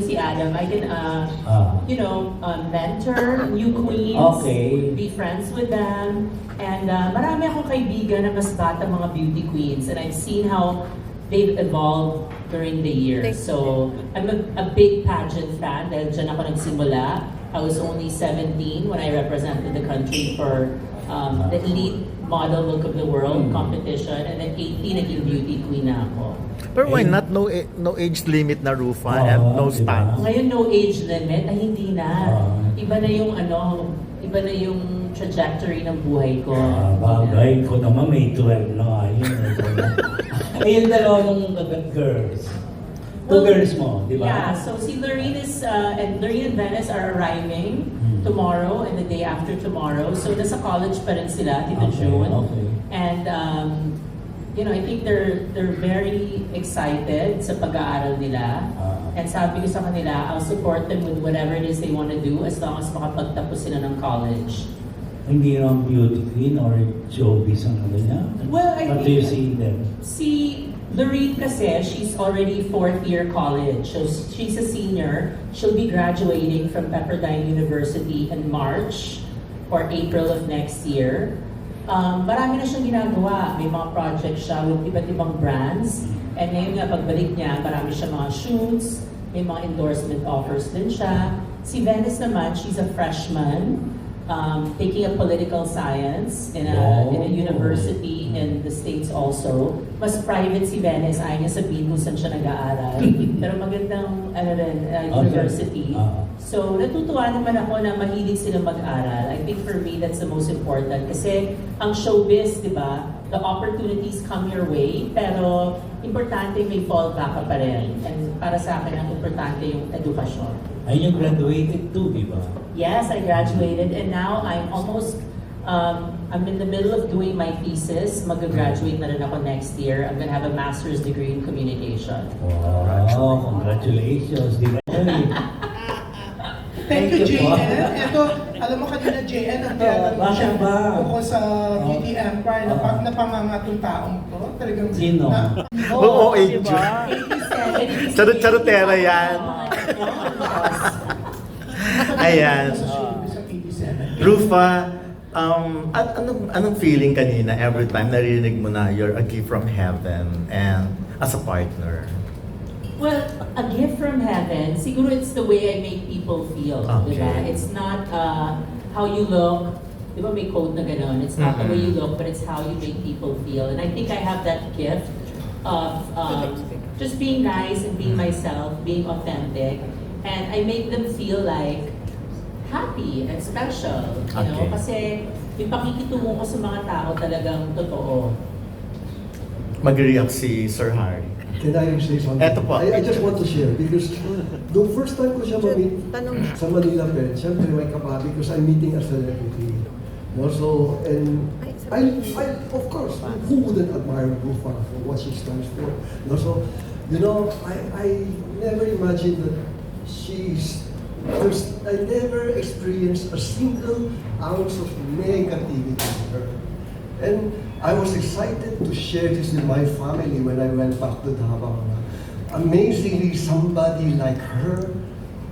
si Adam, I can, uh, Ah. you know, uh, mentor new queens. Okay. Be friends with them. And uh, marami akong kaibigan na mas bata mga beauty queens. And I've seen how they've evolved during the years. So, I'm a, a big pageant fan dahil dyan ako nagsimula. I was only 17 when I represented the country for um, the elite model look of the world Hmm. competition. And then 18, naging beauty queen na ako. Pero why not no a- no age limit na Rufa Oo, and no diba? stunts? Ngayon, no age limit, ay hindi na. Ah. Iba na yung ano, iba na yung trajectory ng buhay ko. Ah, bagay ko naman may 12 na nga yun. eh, dalawa nung girls. Two Well, girls mo, di ba? Yeah, so si Lorene is, uh, and Lorene and Venice are arriving. Tomorrow and the day after tomorrow. So nasa college pa rin sila, Tita Okay, June. okay. And, um, you know, I think they're they're very excited sa pag-aaral nila. Ah. And sabi ko sa kanila, I'll support them with whatever it is they want to do as long as makapagtapos sila ng college. Hindi naman beauty queen or showbiz ang ganyan. Well, I What do you think- see them? Si Lorene kasi, she's already fourth year college. So she's a senior. She'll be graduating from Pepperdine University in March or April of next year. Um, marami na siyang ginagawa. May mga projects siya with iba't ibang brands. And ngayon nga, pagbalik niya, marami siya mga shoots, may mga endorsement offers din siya. Si Venice naman, she's a freshman, um, taking a political science in a, in a Oh. university in the States also. Mas private si Venice, ayaw niya sabihin kung saan siya nag-aaral. Pero magandang ano rin, uh, Okay. university. Ah. So, natutuwa naman ako na mahilig sila mag-aral. I think for me, that's the most important. Kasi ang showbiz, di ba, the opportunities come your way, pero importante may fallback ka pa rin. And para sa akin, ang importante yung edukasyon. Ayun yung graduated too, di ba? Yes, I graduated and now I'm almost, um, I'm in the middle of doing my thesis. Mag-graduate na rin ako next year. I'm gonna have a master's degree in communication. Wow, congratulations. Di ba? Thank you, Thank you. JN. Ito, alam mo kanina, JN, ang Oh, tinatanong siya ba? tungkol sa Beauty Oh. Empire na, Oh. pag napangangatong taong to. Talagang, Sino? Oo, age diba? yun. Charot-charotera yan. Ayan. sa TV7. Rufa, um, at anong, anong feeling kanina every time narinig mo na you're a gift from heaven and as a partner? Well, a gift from heaven, siguro it's the way I make people feel? Okay. It's not uh, how you look, di ba may quote na gano'n, it's not the way you look, but it's how you make people feel. And I think I have that gift of um, just being nice and being myself, being authentic, and I make them feel like happy and special, you know? Okay. Kasi yung pakikitungo ko sa mga tao talagang totoo. Mag-react si Sir Harry. Can I say something? Eto po. I, I just want to share because the first time ko siya ma-meet sa Manila Pen, siyempre may kapabi because I'm meeting a celebrity. Also, and I, I, of course, who wouldn't admire Rufa for what she stands for? Also, you know, I, I never imagined that she's, there's, I never experienced a single ounce of negativity with her. And I was excited to share this with my family when I went back to Davao. Amazingly, somebody like her,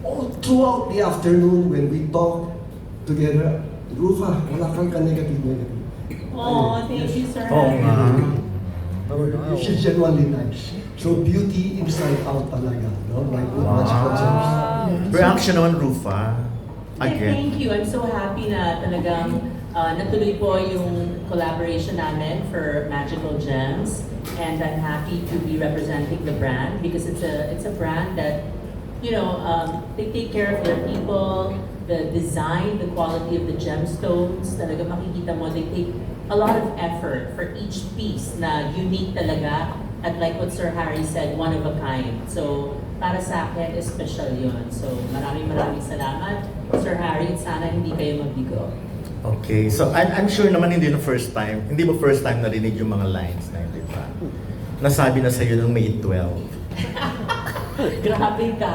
all throughout the afternoon when we talked together, Rufa, wala kang ka-negative negative. Oh, thank you, Sir. Harry. nga. She's genuinely nice. So beauty inside out talaga, no? Like what much concepts. Reaction naman, Rufa. Again. thank you. I'm so happy na talagang uh, natuloy po yung collaboration namin for Magical Gems. And I'm happy to be representing the brand because it's a it's a brand that, you know, um, they take care of their people, the design, the quality of the gemstones. Talaga makikita mo, they take a lot of effort for each piece na unique talaga. At like what Sir Harry said, one of a kind. So, para sa akin, special yun. So, maraming maraming salamat, Sir Harry, sana hindi kayo mabigo. Okay, so I'm, I'm sure naman hindi na first time, hindi mo first time narinig yung mga lines na yun, di ba? Nasabi na sa'yo nung May 12. Grabe ka!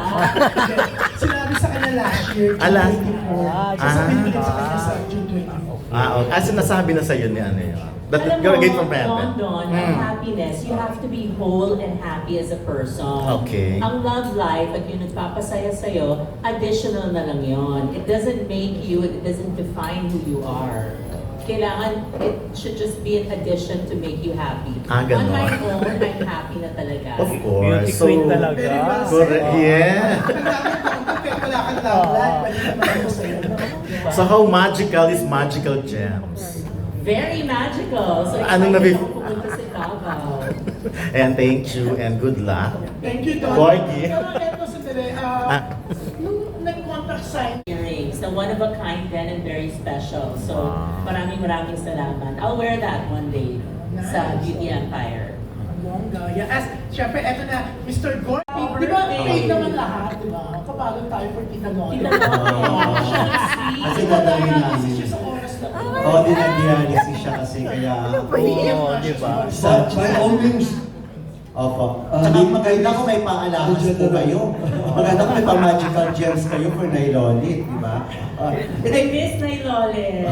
Sinabi sa kanya last year, Ah, last- 24. Ah. Sasabihin ko sa kanya sa June 24. Ah, okay. Ah, sinasabi na sa'yo ni ano yun. That Alam mo, again from heaven. Don, Hmm. happiness, you have to be whole and happy as a person. Okay. Ang love life at yung nagpapasaya sa'yo, additional na lang yon. It doesn't make you, it doesn't define who you are. Kailangan, it should just be an addition to make you happy. Ah, On my ganon. own, I'm happy na talaga. Of course. Beauty queen talaga. Very well said. Correct. Yeah. Kahit wala kang love life, pwede naman ako sa'yo. no? So how magical is magical gems? Very magical. So Anong excited nabi- ako pumunta sa Davao. And thank you and good luck. Thank you, Don. Gorgie. Pero eto sandali, Ah. ah, nung nag-contact sign, na one of a kind then and very special. So, Wow. maraming maraming salamat. I'll wear that one day sa. Beauty Empire. bongga. Yeah, as, syempre, eto na, Mr. Gore. Di ba, paid naman lahat, di ba? Kabalan tayo for Tita. Tita Lolo. Kasi dadalhin namin. Kasi siya sa oras na. Oo, dinag-dialysis siya kasi kaya... Oo, di ba? But by all means, Opo. Ah, Tsaka di- maganda kung may paalahas po kayo. Maganda kung may pa-magical gems kayo for Nailolit, di ba? Ah, I miss na Lolet.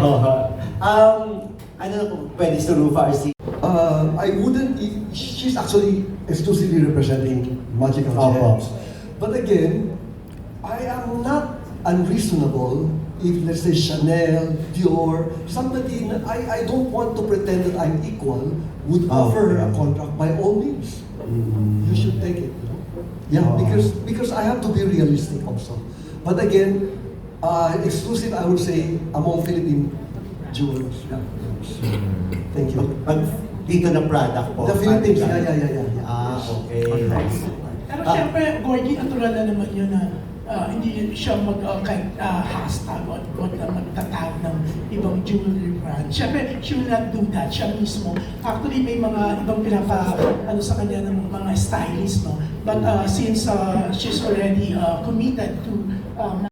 um, ano na po, pwede sa Rufa RC? uh, I wouldn't. i- She's actually exclusively representing magical Opo. gems. But again, I am not unreasonable if let's say Chanel, Dior, somebody. I I don't want to pretend that I'm equal. Would Oh, offer her a contract by all means. Mm. You should take it. You know? Yeah, Oh. because because I have to be realistic also. But again, uh, exclusive I would say among Philippine jewelers. Yeah. Thank you. Pag dito na product po. The Philippines, yeah, yeah, yeah, yeah. Ah, okay. Pero Ah. syempre, Gorgie, natural na naman yun na ah, hindi siya mag uh, kahit, ah, hashtag o o na magtatag ng ibang jewelry brand. Syempre, she will not do that. Siya mismo. Actually, may mga ibang pinapa, ano sa kanya ng mga stylist, no? But ah, since ah, she's already ah, committed to um,